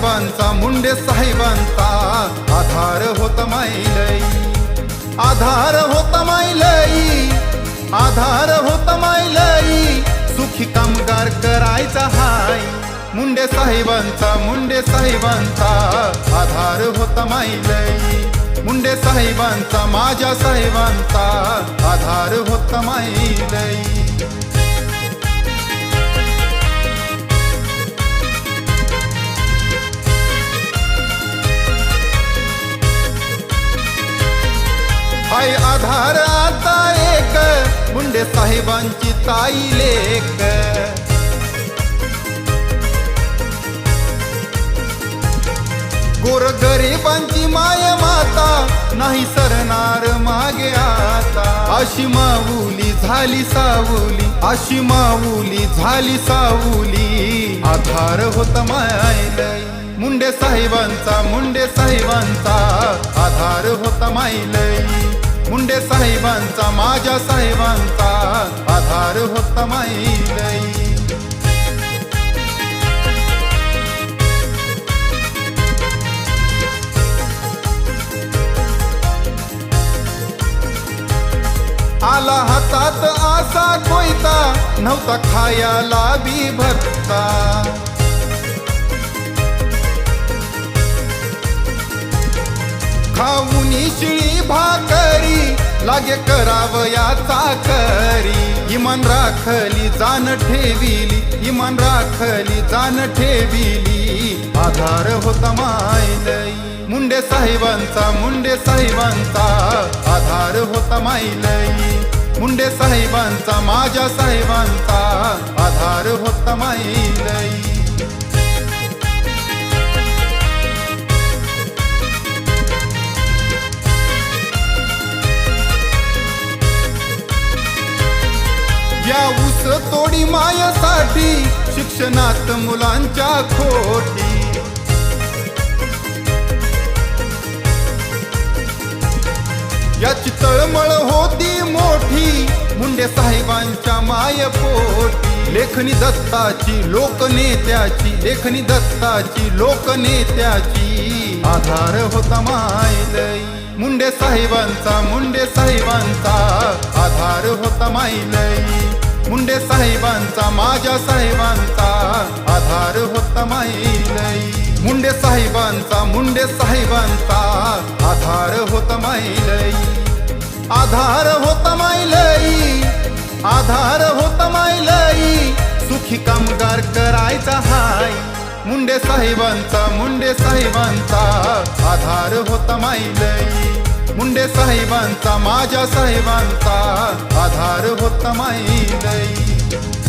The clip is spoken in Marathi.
साहेबांचा मुंडे साहेबांचा. आधार होत माईलई आधार होत माईलई आधार होत माईलई सुखी कामगार करायचा हाय मुंडे साहेबांचा मुंडे साहेबांचा. आधार होत माईलई मुंडे साहेबांचा माझ्या साहेबांचा. आधार होत माईलई हाय आधार आता एक मुंडे साहेबांची ताई लेक गोर गरीबांची माय माता नाही सरणार मागे आता. अशी माऊली झाली सावली अशी माऊली झाली सावली. आधार होत मायलई मुंडे साहेबांचा मुंडे साहेबांचा आधार होत माईलई मुंडे साहेबांचा माझ्या साहेबांचा आधार होता माईलई. आला हातात आसा कोयता नव्हता खायाला बी भरता खाऊनी शिळी लागे करावयाचा करी इमान राखली जाण ठेविली. इमान राखली जाण ठेविली. आधार होता मायलई मुंडे साहेबांचा मुंडे साहेबांचा. आधार होता माईलई मुंडे साहेबांचा माझ्या साहेबांचा. आधार होता माईलई या तोडी मायासाठी शिक्षणात मुलांच्या खोटी. याची तळमळ होती मोठी मुंडे साहेबांच्या मायपोटी. लेखनी दत्ताची लोकनेत्याची लेखनी दत्ताची लोकनेत्याची. आधार होता मायलई. मुंडे साहेबांचा मुंडे साहेबांचा आधार होता माईलई मुंडे साहेबांचा माझ्या साहेबांचा आधार होता माईलई मुंडे साहेबांचा मुंडे साहेबांचा आधार होता माईलई आधार होता माईलई आधार होता माईलई सुखी कामगार करायचा हाय. मुंडे साहेबांचा मुंडे साहेबांचा आधार होता माईलई मुंडे साहेबांचा माझ्या साहेबांचा आधार होता माईलई